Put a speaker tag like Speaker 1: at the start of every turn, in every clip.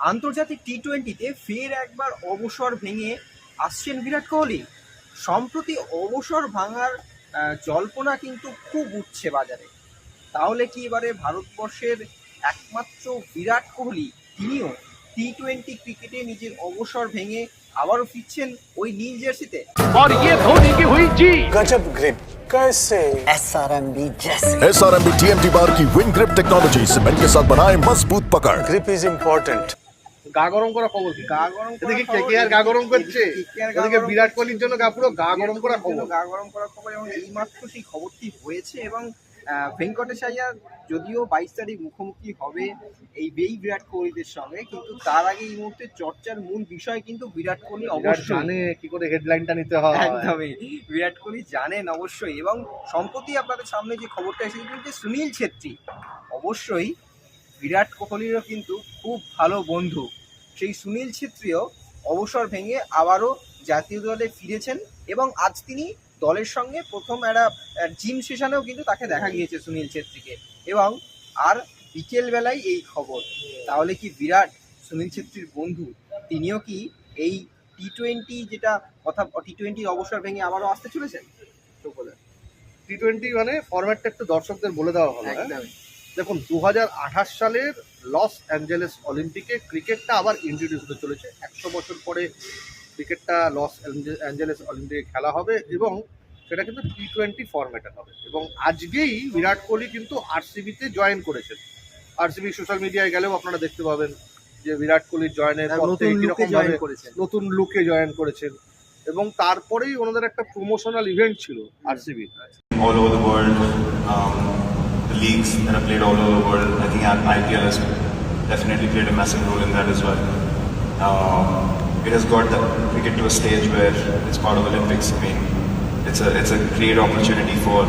Speaker 1: আন্তর্জাতিক টি টোয়েন্টিতে ফের একবার অবসর ভেঙে আসছেন বিরাট কোহলি সম্প্রতি অবসর ভাঙার আহ, জল্পনা কিন্তু খুব উঠছে বাজারে তাহলে কি এবারে ভারতবর্ষের একমাত্র বিরাট কোহলি তিনিও টি টোয়েন্টি ক্রিকেটে নিজের অবসর ভেঙে আবারও ফিরছেন ওই নীল জার্সিতে
Speaker 2: और ये धोनी की हुई जी
Speaker 3: गजब ग्रिप कैसे
Speaker 4: एस आर एम बी जैसे
Speaker 5: S R M B T M T bar की विन ग्रिप टेक्नोलॉजी सीमेंट के साथ बनाए मजबूत पकड़
Speaker 3: ग्रिप इज इम्पोर्टेंट
Speaker 2: গা গরম করা খবর কি?
Speaker 1: গা গরম
Speaker 2: এদিকে
Speaker 1: খবর,
Speaker 2: KKR গা গরম করছে। এদিকে বিরাট কোহলির জন্য গা পুরো গা গরম করা খবর।
Speaker 1: গা গরম করা খবর এবং এইমাত্র সেই খবরটি হয়েছে এবং ভেঙ্কটেশ আইয়ার যদিও বাইশ তারিখ মুখোমুখি হবে এই বেই বিরাট কোহলিদের সঙ্গে কিন্তু তার আগে এই মুহূর্তে চর্চার মূল বিষয় কিন্তু বিরাট কোহলি অবশ্যই।
Speaker 2: জানে কি করে হেডলাইনটা নিতে হয়।
Speaker 1: একদমই। বিরাট কোহলি জানেন অবশ্যই এবং সম্প্রতি আপনাদের সামনে যে খবরটা এসেছে যে সুনীল ছেত্রী অবশ্যই বিরাট কোহলিরও কিন্তু খুব ভালো বন্ধু। সেই সুনীল ছেত্রীও অবসর ভেঙে আবারও জাতীয় দলে ফিরেছেন এবং আজ তিনি দলের সঙ্গে প্রথম একটা জিম সেশনেও কিন্তু তাকে দেখা গিয়েছে সুনীল ছেত্রীকে। এবং আর বিকেল বেলায় এই খবর। তাহলে কি বিরাট সুনীল ছেত্রীর বন্ধু? তিনিও কি এই টি টোয়েন্টি যেটা কথা টি টোয়েন্টির অবসর ভেঙে আবারও আসতে চলেছেন?
Speaker 2: টি টোয়েন্টি মানে ফরম্যাটটা একটু দর্শকদের বলে দেওয়া হলো হ্যাঁ?
Speaker 1: একদমই।
Speaker 2: দেখুন দু হাজার আঠাশ সালের লস অ্যাঞ্জেলেস অলিম্পিকে ক্রিকেটটা আবার ইন্ট্রোডিউস হতে চলেছে। একশো বছর পরে ক্রিকেটটা লস অ্যাঞ্জে- অ্যাঞ্জেলেস অলিম্পিকে খেলা হবে এবং সেটা কিন্তু টি টোয়েন্টি ফরম্যাটে হবে। এবং আজকেই বিরাট কোহলি কিন্তু আরসিবিতে জয়েন করেছেন। আরসিবি সোশ্যাল মিডিয়ায় গেলেও আপনারা দেখতে পাবেন যে বিরাট কোহলির জয়েনের
Speaker 1: নতুন লুকে জয়েন করেছেন।
Speaker 2: নতুন লুকে জয়েন করেছেন। এবং তারপরেই ওনাদের একটা প্রমোশনাল ইভেন্ট ছিল
Speaker 6: RCB leagues that are played all over the world. I think IPL has definitely played a massive role in that as well. Um, it has got the cricket to a stage where it's part of Olympics. I mean, it's a it's a great opportunity for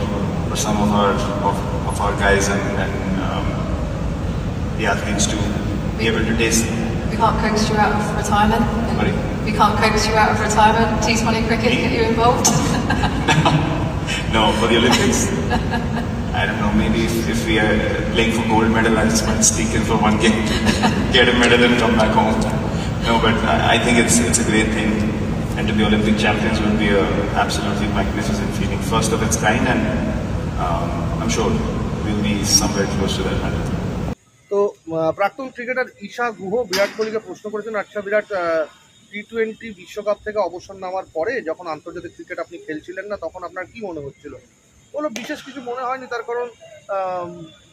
Speaker 6: for some of our of, of our guys and, and um, the athletes to be able to taste.
Speaker 7: We can't coax you out of retirement.
Speaker 6: Sorry?
Speaker 7: We can't coax you out of retirement. T20 cricket, get you involved.
Speaker 6: No, for the Olympics. I don't know. Maybe if, if we are playing for gold medal, I just might sneak in for one game, get a medal, and come back home. No, but I, I think it's it's a great thing, and to be Olympic champions would be a absolutely magnificent feeling, first of its kind, and um, I'm sure we'll be somewhere close to that medal.
Speaker 2: তো প্রাক্তন cricketer Isha Guha Virat কোহলিকে প্রশ্ন করেছেন আচ্ছা বিরাট টি twenty বিশ্বকাপ থেকে অবসর নেওয়ার পরে যখন আন্তর্জাতিক ক্রিকেট আপনি খেলছিলেন না তখন আপনার কি মনে হচ্ছিল বলো বিশেষ কিছু মনে হয়নি, তার কারণ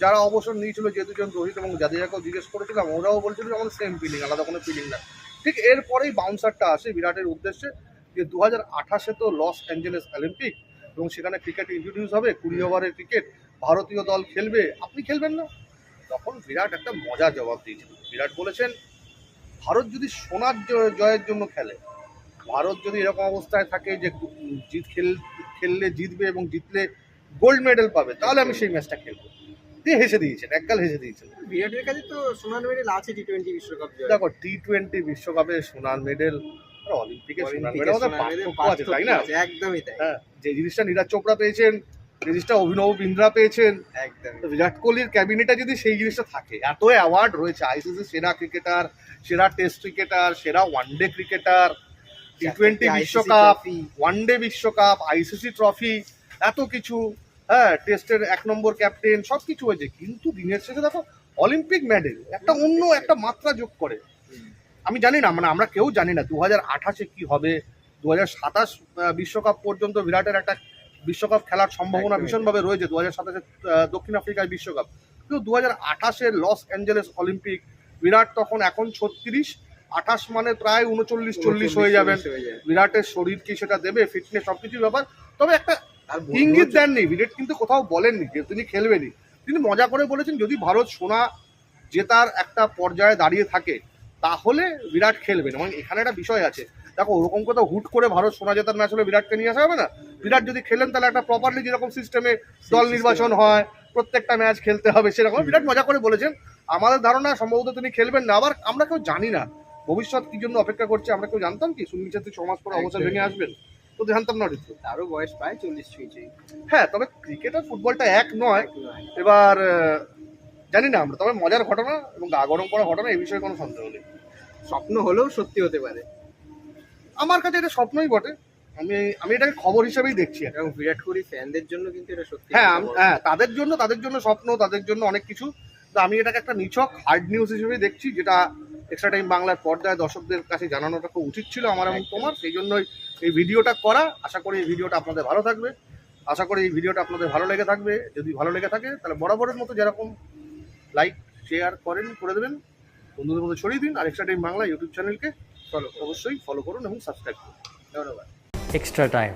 Speaker 2: যারা অবসর নিয়েছিল যে দুজন রোহিত এবং জাদেজাকেও জিজ্ঞেস করেছিলাম, ওরাও বলছিল যে সেম ফিলিং আলাদা কোনো ফিলিং না। ঠিক এরপরেই বাউন্সারটা আসে বিরাটের উদ্দেশ্যে যে দু হাজার আঠাশে তো লস অ্যাঞ্জেলেস অলিম্পিক এবং সেখানে ক্রিকেট ইন্ট্রোডিউস হবে, কুড়ি ওভারের ক্রিকেট ভারতীয় দল খেলবে, আপনি খেলবেন না। তখন বিরাট একটা মজার জবাব দিয়েছিল। বিরাট বলেছেন, ভারত যদি সোনার জয়ের জন্য খেলে, ভারত যদি এরকম অবস্থায় থাকে যে, জিত খেল, খেললে জিতবে এবং জিতলে গোল্ড মেডেল পাবে তাহলে আমি সেই ম্যাচটা খেলব। দিয়ে হেসে দিয়েছেন একগাল হেসে দিয়েছেন।
Speaker 1: বিরাটের কাছে তো সোনার মেডেল আছে টি টোয়েন্টি বিশ্বকাপ
Speaker 2: দেখো টি টোয়েন্টি বিশ্বকাপে সোনার মেডেল আর অলিম্পিকে সোনার মেডেল
Speaker 1: সোনার
Speaker 2: পার্থক্য আছে তাই না?
Speaker 1: একদমই তাই।
Speaker 2: হ্যাঁ যে জিনিসটা নীরাজ চোপড়া পেয়েছেন যে জিনিসটা অভিনব বিন্দ্রা পেয়েছেন
Speaker 1: একদমই।
Speaker 2: তো বিরাট কোহলির ক্যাবিনেটে যদি সেই জিনিসটা থাকে এত অ্যাওয়ার্ড রয়েছে আইসিসি সেরা ক্রিকেটার সেরা টেস্ট ক্রিকেটার সেরা one day cricketer T
Speaker 1: twenty
Speaker 2: বিশ্বকাপ। ওয়ানডে বিশ্বকাপ আইসিসি ট্রফি এত কিছু হ্যাঁ টেস্টের এক নম্বর ক্যাপ্টেন সব কিছু হয়েছে। কিন্তু দিনের শেষে দেখো অলিম্পিক মেডেল একটা অন্য একটা মাত্রা যোগ করে। আমি জানি না মানে আমরা কেউ জানি না দু হাজার আঠাশে কি হবে দু হাজার সাতাশ বিশ্বকাপ পর্যন্ত বিরাটের একটা বিশ্বকাপ খেলার সম্ভাবনা ভীষণভাবে রয়েছে দু হাজার সাতাশে দক্ষিণ আফ্রিকার বিশ্বকাপ। কিন্তু দু হাজার আঠাশের লস অ্যাঞ্জেলেস অলিম্পিক বিরাট তখন এখন ছত্রিশ আঠাশ মানে প্রায় উনচল্লিশ চল্লিশ হয়ে যাবেন।
Speaker 1: যাবে।
Speaker 2: বিরাটের শরীর কি সেটা দেবে ফিটনেস সবকিছু ব্যাপার। তবে একটা ইঙ্গিত দেননি বিরাট কিন্তু কোথাও বলেননি যে তিনি খেলবেনই। তিনি মজা করে বলেছেন যদি ভারত সোনা জেতার একটা পর্যায়ে দাঁড়িয়ে থাকে তাহলে বিরাট খেলবেন। এবং এখানে একটা বিষয় আছে। দেখো ওরকম কোথাও হুট করে ভারত সোনা জেতার ম্যাচ হলে বিরাটকে নিয়ে আসা হবে না? বিরাট যদি খেলেন তাহলে একটা প্রপারলি যেরকম সিস্টেমে দল নির্বাচন হয় প্রত্যেকটা ম্যাচ খেলতে হবে সেরকম। বিরাট মজা করে বলেছেন। আমাদের ধারণা সম্ভবত তিনি খেলবেন না। আবার আমরা কেউ জানি না ভবিষ্যৎ কি জন্য অপেক্ষা করছে আমরা কেউ জানতাম কি? সুনীল ছেত্রী সমাজ পরে অবসর। ভেঙে আসবেন? তো জানতাম না ঋতু
Speaker 1: তারও বয়স প্রায় চল্লিশ ছুঁয়েছে
Speaker 2: হ্যাঁ তবে ক্রিকেট আর ফুটবলটা এক নয়। এবার জানি না আমরা তবে মজার ঘটনা এবং গা গরম করা ঘটনা এই বিষয়ে কোনো সন্দেহ নেই।
Speaker 1: স্বপ্ন হলেও সত্যি হতে পারে।
Speaker 2: আমার কাছে এটা স্বপ্নই বটে। আমি আমি এটাকে খবর হিসেবেই দেখছি
Speaker 1: এবং বিরাট কোহলি ফ্যানদের জন্য কিন্তু এটা সত্যি
Speaker 2: হ্যাঁ হ্যাঁ তাদের জন্য তাদের জন্য স্বপ্ন তাদের জন্য অনেক কিছু। তো আমি এটাকে একটা নিছক হার্ড নিউজ হিসেবেই দেখছি যেটা এক্সট্রা টাইম বাংলার পর্দায় দর্শকদের কাছে জানানোটা খুব উচিত ছিল আমার এবং তোমার। সেই জন্যই এই ভিডিওটা করা। আশা করি এই ভিডিওটা আপনাদের ভালো থাকবে। আশা করি এই ভিডিওটা আপনাদের ভালো লেগে থাকবে। যদি ভালো লেগে থাকে তাহলে বরাবরের মতো যেরকম লাইক শেয়ার করেন করে দেবেন। বন্ধুদের মধ্যে ছড়িয়ে দিন। আর এক্সট্রা টাইম বাংলা ইউটিউব চ্যানেলকে ফলো অবশ্যই ফলো করুন এবং সাবস্ক্রাইব করুন।
Speaker 1: ধন্যবাদ।
Speaker 8: Extra time.